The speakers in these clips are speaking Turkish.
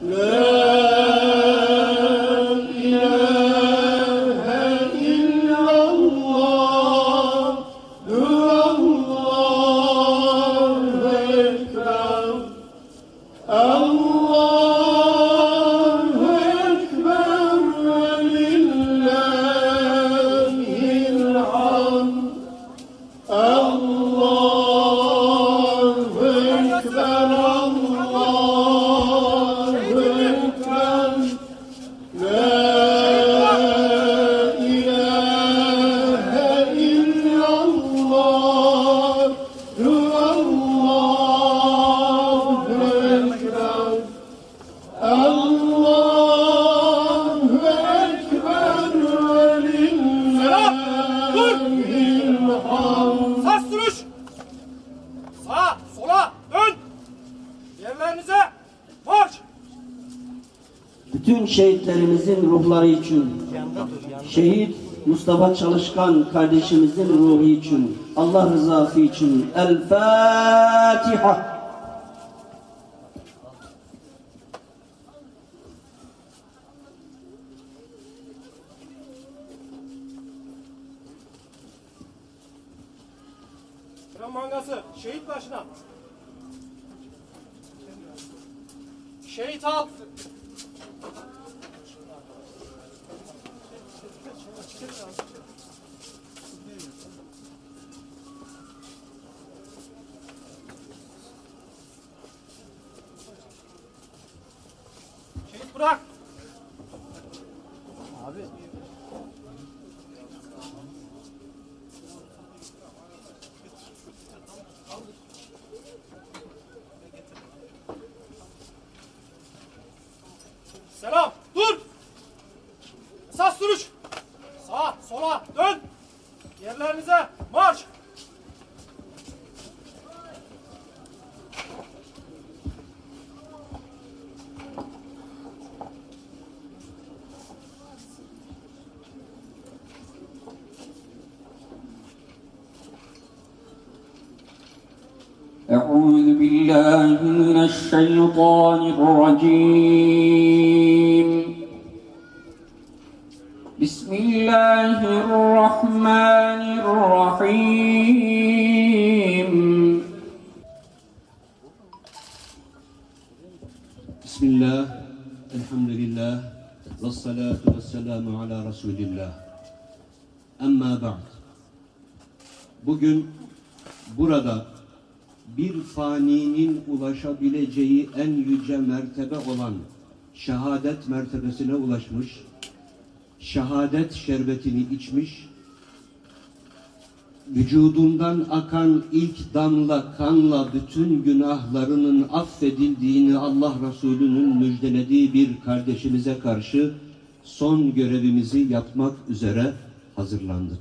Lương Bütün şehitlerimizin ruhları için, şehit Mustafa Çalışkan kardeşimizin ruhu için, Allah rızası için El Fatiha. Mangası şehit başına. Şehit al. Şehit bırak. Selam. بالله من الشيطان الرجيم. بسم الله الرحمن الرحيم. بسم الله الحمد لله والصلاة والسلام على رسول الله. Amma ba'd Bugün burada bir faninin ulaşabileceği en yüce mertebe olan şehadet mertebesine ulaşmış, şehadet şerbetini içmiş, vücudundan akan ilk damla kanla bütün günahlarının affedildiğini Allah Resulü'nün müjdelediği bir kardeşimize karşı son görevimizi yapmak üzere hazırlandık.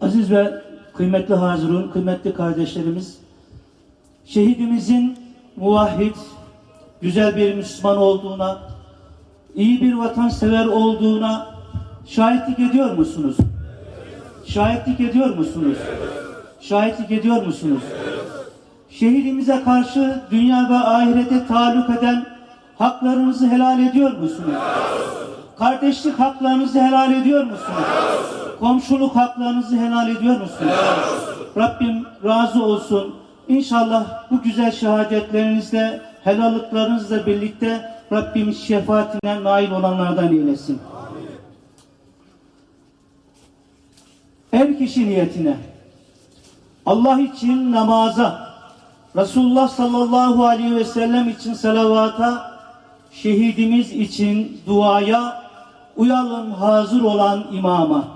Aziz ve kıymetli hazırın, kıymetli kardeşlerimiz, şehidimizin muvahhid, güzel bir Müslüman olduğuna, iyi bir vatansever olduğuna şahitlik ediyor musunuz? Şahitlik ediyor musunuz? Şahitlik ediyor musunuz? Şehidimize karşı dünya ve ahirete taluk eden haklarınızı helal ediyor musunuz? Kardeşlik haklarınızı helal ediyor musunuz? Komşuluk haklarınızı helal ediyor musunuz? Rabbim razı olsun. İnşallah bu güzel şehadetlerinizle, helallıklarınızla birlikte Rabbim şefaatine nail olanlardan eylesin. Her kişi niyetine Allah için namaza, Resulullah sallallahu aleyhi ve sellem için salavata, şehidimiz için duaya uyalım hazır olan imama.